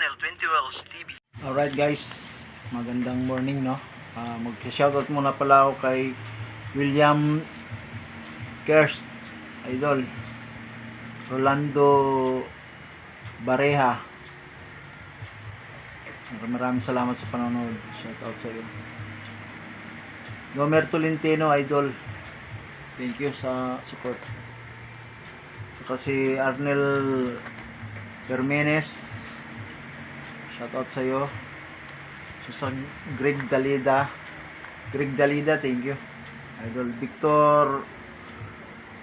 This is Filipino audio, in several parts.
channel 20 Wells TV. Alright guys, magandang morning no. Uh, Mag-shoutout muna pala ako kay William Kerst, idol. Rolando Bareha. Mar- Maraming salamat sa panonood. Shoutout sa iyo. Gomer Tolentino, idol. Thank you sa support. Saka si Arnel Permenes. Shoutout sa iyo. Susan Greg Dalida. Greg Dalida, thank you. Idol Victor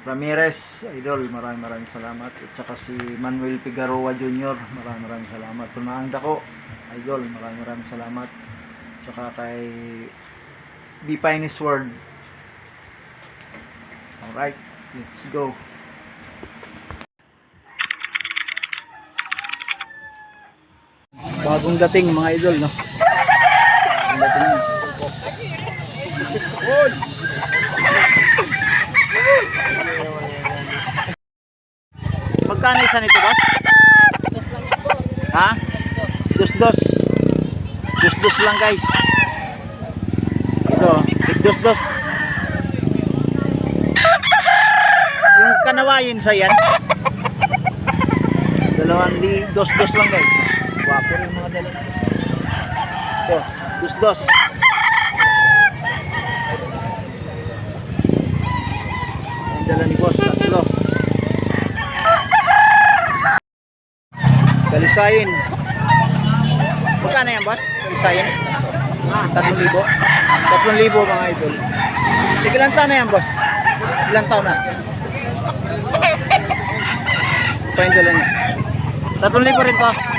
Ramirez, idol, maraming maraming salamat. At saka si Manuel Figueroa Jr., maraming maraming salamat. Tunaang dako, idol, maraming maraming salamat. At saka kay B Finest World. Alright, let's go. Bagong dating mga idol, no? Bagong dating. Magkano isa nito, boss? Ha? Dos dos. Dos dos lang, guys. Ito, tig dos dos. Yung kanawayin sa yan. Dalawang di, dos dos lang, guys. Wapo rin mga dala. Ito, dos dos. Ang dala ni boss, tatlo. Kalisayin. Magkano yan, boss? Kalisayin? Tatlong libo? Tatlong libo, mga idol. Ilan taon na yan, boss? Ilan taon na? Pa yung dala niya. Tatlong libo rin to.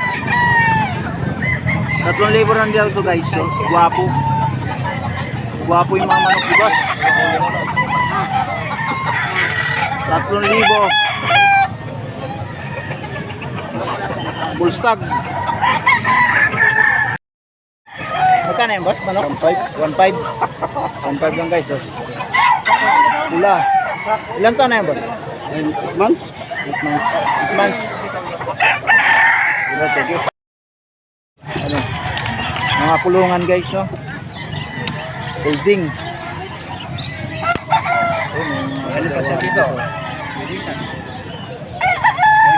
Tatlong libo rin daw to, guys. So, guwapo. Guwapo yung mga manok boss. Tatlong libo. Full stag. Magkano yan, boss? Manok? 1.5. 1.5 lang, guys. Oh. Pula. Ilan taon na yan, boss? 8 months. 8 months. 8 months. Diba, thank you. Mga kulungan, guys, no? Holding. Ano pa sa dito?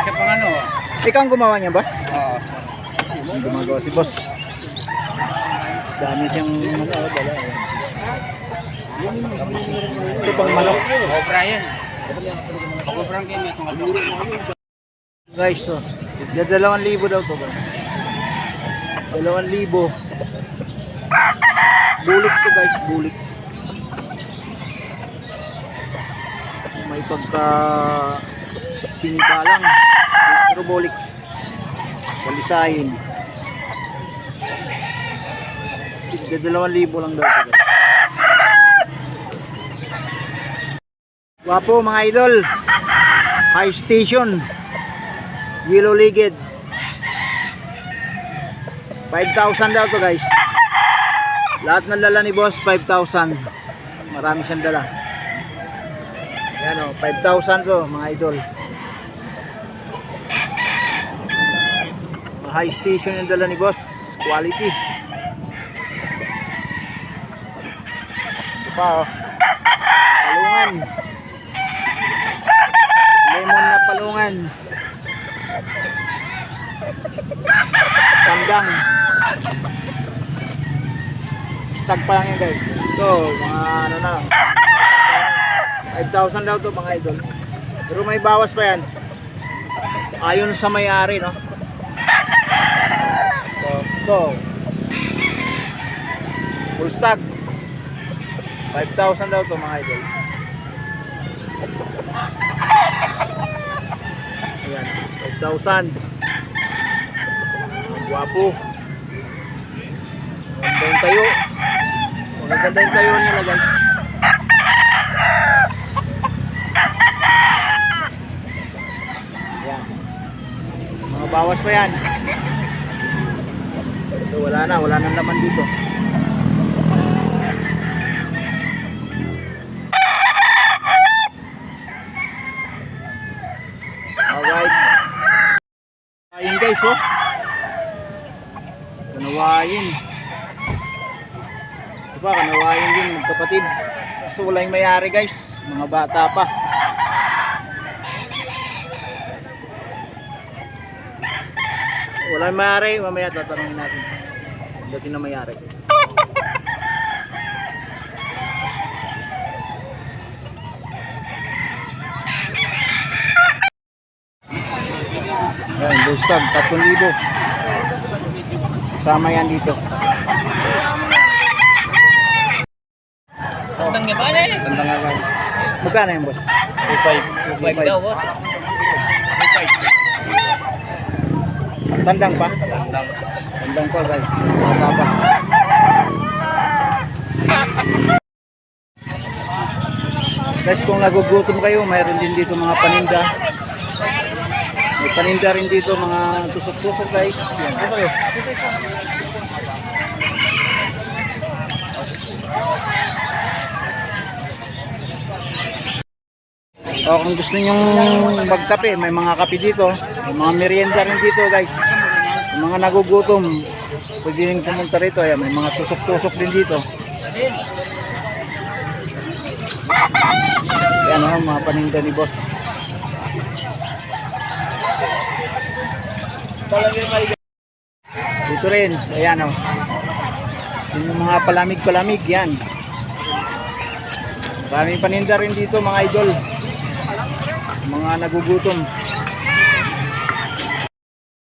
Pang ano? Ikaw ang gumawa niya, boss? Oo. Ang gumagawa si boss. Dami siyang ano, dala. Ito pang manok. Oh, Brian. Ako Frankie, may itong ato. Guys, so, dalawang libo daw to. guys. Dalawang libo. Bulik to guys, bulik. May pagka sinibalang. Pero bulik. Kalisahin. Dalawang libo lang daw guys. Wapo mga idol. High station. Yellow Ligid. 5,000 daw to guys. Lahat ng dala ni boss 5,000. Marami siyang dala. Ayan o, 5,000 to mga idol. High station yung dala ni boss. Quality. Ito pa o. Palungan. Lemon na palungan. Pandang. Stag pa lang yan guys. Ito, mga ano na. 5,000 daw to mga idol. Pero may bawas pa yan. Ayon sa may-ari, no? Ito, ito. Full stag. 5,000 daw to mga idol. Ayan, 5,000. Ang Gwapo. Maganda yung tayo. Maganda yung tayo nila guys. Ayan. Mga bawas pa yan. Ito, wala na. Wala nang laman dito. Alright. Ayun guys, oh. kanawayin. Pa, kanawayin din, magkapatid. So wala yung mayari guys, mga bata pa. Wala yung mayari, mamaya tatanungin natin. Dati na mayari. Yan, bustag, 3,000. Sama yan dito. Tandang nga ba na eh? Tandang nga ba? Magkano yan, boss? 2,500. 5 daw, boss. Tandang pa? Tandang. Tandang pa, guys. Bata pa. Guys, kung nagugutom kayo, mayroon din dito mga paninda. May paninda rin dito, mga tusok-tusok guys. Yan. Ano kayo? O kung gusto nyong magkape, may mga kape dito. May mga merienda rin dito guys. Yung mga nagugutom, pwede rin pumunta rito. Ayan, may mga tusok-tusok din dito. Yan o, mga paninda ni boss. Dito rin, ayan o. Yung mga palamig-palamig, yan. Maraming paninda rin dito mga idol. Mga nagugutom.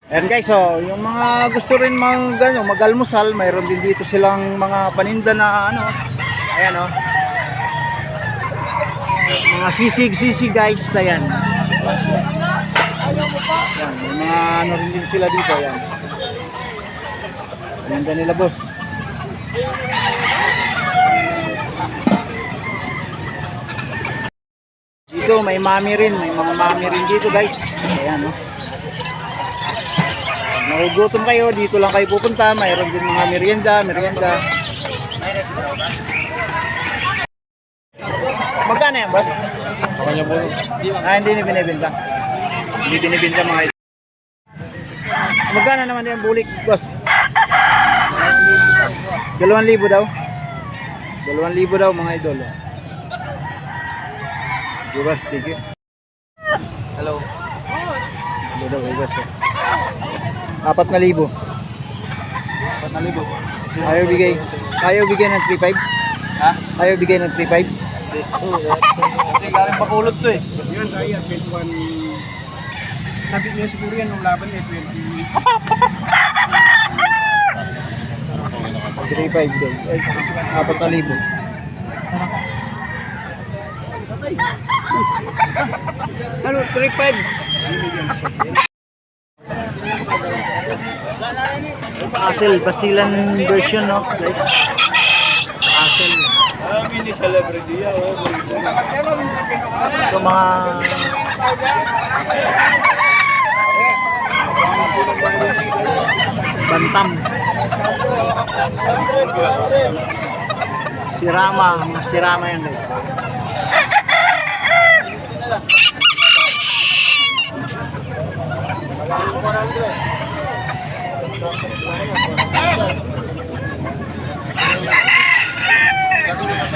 Ayan guys, oh, yung mga gusto rin mag, ano, mag-almusal, mayroon din dito silang mga paninda na ano. Ayan oh. Mga sisig-sisig guys, ayan. Ayan, may mga ano rin din sila dito, ayan. Paninda nila boss. Dito may mami rin, may mga mami rin dito guys. Ayan oh. Pag Nagugutom kayo, dito lang kayo pupunta. Mayroon din mga merienda, merienda. Magkano yan, boss? Sa kanya po. Ah, hindi ni binibenta. Hindi binibenta mga ito. Magkano naman yung bulik, boss? Dalawang libo daw. Dalawang libo daw mga idol. Bukas, thank you. Hello. Hello daw, bukas. oh. Apat na libo. Ba't nalibo? Ayaw bigay. Ayaw bigay ng 3.5? Ha? Ayaw bigay ng 3.5? Kasi galing pakulot to eh. Yun, kaya 21. Sabi niya siguro yan nung laban eh, 20. 3.5 daw. Ay, apat na libo. Ano, 3.5? Asel, Basilan version, no? Guys. Asel. Ah, mini celebrity yan. Ito mga... Bantam. Sirama, mga sirama yan guys.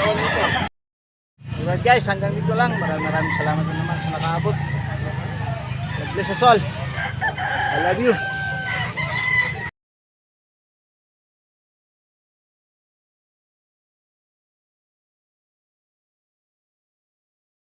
Alright guys, hanggang dito lang. Maraming maraming salamat naman sa nakaabot. God bless us all. I love you.